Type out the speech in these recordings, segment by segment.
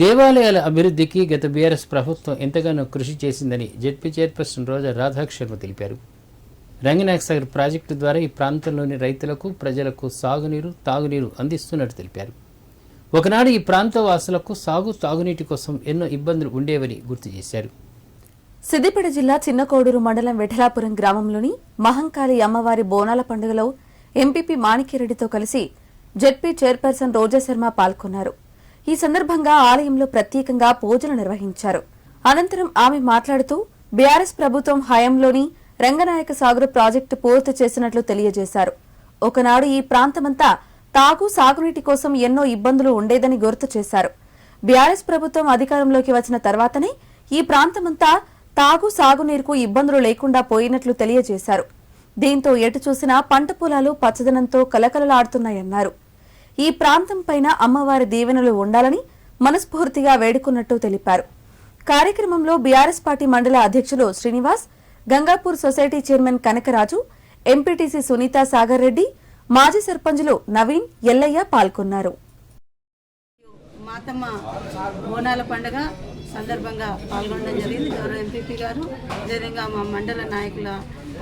దేవాలయాల అభివృద్ధికి గత బీఆర్ఎస్ ప్రభుత్వం ఎంతగానో కృషి చేసిందని జెడ్పీ చైర్పర్సన్ రోజా రాధాక్ శర్మ తెలిపారు. రంగనాయక సాగర్ ప్రాజెక్టు ద్వారా ఈ ప్రాంతంలోని రైతులకు ప్రజలకు సాగునీరు తాగునీరు అందిస్తున్నట్టు తెలిపారు. ఒకనాడు ఈ ప్రాంత వాసులకు సాగు తాగునీటి కోసం ఎన్నో ఇబ్బందులు ఉండేవని గుర్తు చేశారు. సిద్దిపేట జిల్లా చిన్నకోడూరు మండలం విఠలాపురం గ్రామంలోని మహంకాళి అమ్మవారి బోనాల పండుగలో ఎంపీపీ మాణిక్యరెడ్డితో కలిసి జెడ్పీ చైర్పర్సన్ రోజా శర్మ పాల్గొన్నారు. ఈ సందర్భంగా ఆలయంలో ప్రత్యేకంగా పూజలు నిర్వహించారు. అనంతరం ఆమె మాట్లాడుతూ బీఆర్ఎస్ ప్రభుత్వం హయాంలోని రంగనాయక సాగర్ ప్రాజెక్టు పూర్తి చేసినట్లు తెలియజేశారు. ఒకనాడు ఈ ప్రాంతమంతా తాగు సాగునీటి కోసం ఎన్నో ఇబ్బందులు ఉండేదని గుర్తు చేశారు. బీఆర్ఎస్ ప్రభుత్వం అధికారంలోకి వచ్చిన తర్వాతనే ఈ ప్రాంతమంతా తాగు సాగునీరుకు ఇబ్బందులు లేకుండా పోయినట్లు తెలియజేశారు. దీంతో ఎటు చూసినా పంట పొలాలు పచ్చదనంతో కలకలలాడుతున్నాయన్నారు. ఈ ప్రాంతం పైన అమ్మవారి దీవెనలు ఉండాలని మనస్ఫూర్తిగా వేడుకున్నట్టు తెలిపారు. కార్యక్రమంలో బీఆర్ఎస్ పార్టీ మండల అధ్యక్షులు Srinivas Gangapur society chairman Kanakaraju MPTC Sunitha Sagar Reddy మాజీ సర్పంచులు నవీన్ ఎల్లయ్య పాల్గొన్నారు. మాతమ్మ బోనాల పండుగ సందర్భంగా పాల్గొనడం జరిగింది. గౌరవ ఎంపీపీ గారు అదేవిధంగా మా మండల నాయకుల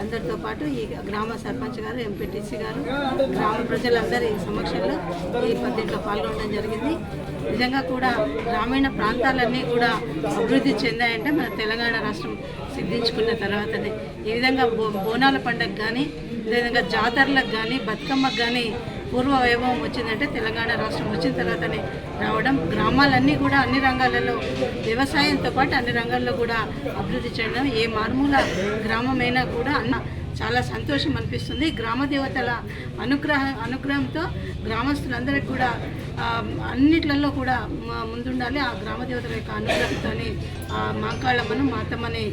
అందరితో పాటు ఈ గ్రామ సర్పంచ్ గారు ఎంపీటీసీ గారు గ్రామ ప్రజలందరి సమక్షంలో ఈ పద్ధతిలో పాల్గొనడం జరిగింది. నిజంగా కూడా గ్రామీణ ప్రాంతాలన్నీ కూడా అభివృద్ధి చెందాయంటే మన తెలంగాణ రాష్ట్రం సిద్ధించుకున్న తర్వాతనే. ఈ విధంగా బో బోనాల పండుగ కానీ అదేవిధంగా జాతరలకు కానీ బతుకమ్మకు కానీ పూర్వ వైభవం వచ్చిందంటే తెలంగాణ రాష్ట్రం వచ్చిన తర్వాతనే రావడం. గ్రామాలన్నీ కూడా అన్ని రంగాలలో వ్యవసాయంతో పాటు అన్ని రంగాల్లో కూడా అభివృద్ధి చెందడం. ఏ మారుమూల గ్రామమైనా కూడా అన్న చాలా సంతోషం అనిపిస్తుంది. గ్రామ దేవతల అనుగ్రహ అనుగ్రహంతో గ్రామస్తులందరికీ కూడా అన్నిట్లలో కూడా ముందుండాలి. ఆ గ్రామ దేవతల యొక్క అనుగ్రహంతో మాంకాళమ్మను మాతమ్మని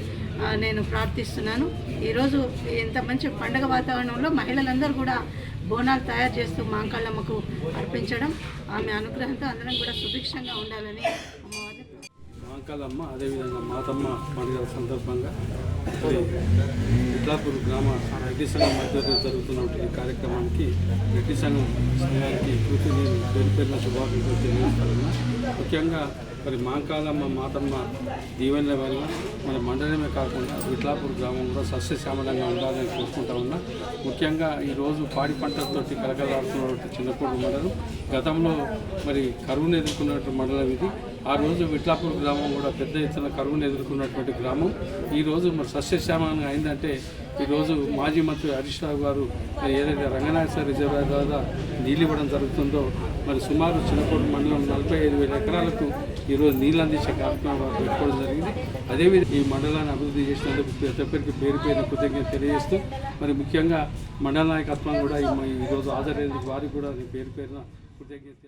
నేను ప్రార్థిస్తున్నాను. ఈరోజు ఇంత మంచి పండగ వాతావరణంలో మహిళలందరూ కూడా బోనాలు తయారు చేస్తూ మాంకాళ్ళమ్మకు అర్పించడం ఆమె అనుగ్రహంతో అందరం కూడా సుభిక్షంగా ఉండాలని అమ్మవారిని మాంకాలమ్మ అదేవిధంగా మాతమ్మ పండుగ సందర్భంగా ఇట్లాపూర్ గ్రామ రెడ్డి సంఘం మధ్యలో జరుగుతున్న ఈ కార్యక్రమానికి రెడ్డి సంఘం సంఘానికి పూర్తి నేను పేరు పేరున శుభాకాంక్షలు తెలియజేస్తాను. ముఖ్యంగా మరి మాంకాలమ్మ మాతమ్మ దీవెనల వల్ల మన మండలమే కాకుండా విట్లాపూర్ గ్రామం కూడా సస్యశ్యామలంగా ఉండాలని కోరుకుంటా ఉన్నా. ముఖ్యంగా ఈరోజు పాడి పంటలతోటి కలకలాడుతున్నటువంటి చిన్నపూడి మండలం గతంలో మరి కరువును ఎదుర్కొన్నటువంటి మండలం ఇది. ఆ రోజు విట్లాపూర్ గ్రామం కూడా పెద్ద ఎత్తున కరువును ఎదుర్కొన్నటువంటి గ్రామం. ఈరోజు మరి సస్యశ్యామంగా అయిందంటే ఈరోజు మాజీ మంత్రి హరీష్ రావు గారు ఏదైతే రంగనాథ రిజర్వాయర్ ద్వారా నీళ్ళు ఇవ్వడం జరుగుతుందో మరి సుమారు చిన్నకోటి మండలం నలభై ఐదు వేల ఎకరాలకు ఈరోజు నీళ్ళు అందించే కార్యక్రమం పెట్టుకోవడం జరిగింది. అదేవిధంగా ఈ మండలాన్ని అభివృద్ధి చేసినందుకు ప్రతి ఒక్కరికి పేరు పేరు కృతజ్ఞత తెలియజేస్తూ మరి ముఖ్యంగా మండల నాయకత్వం కూడా ఈ- ఈరోజు హాజరైనందుకు వారికి కూడా పేరు పేరున కృతజ్ఞత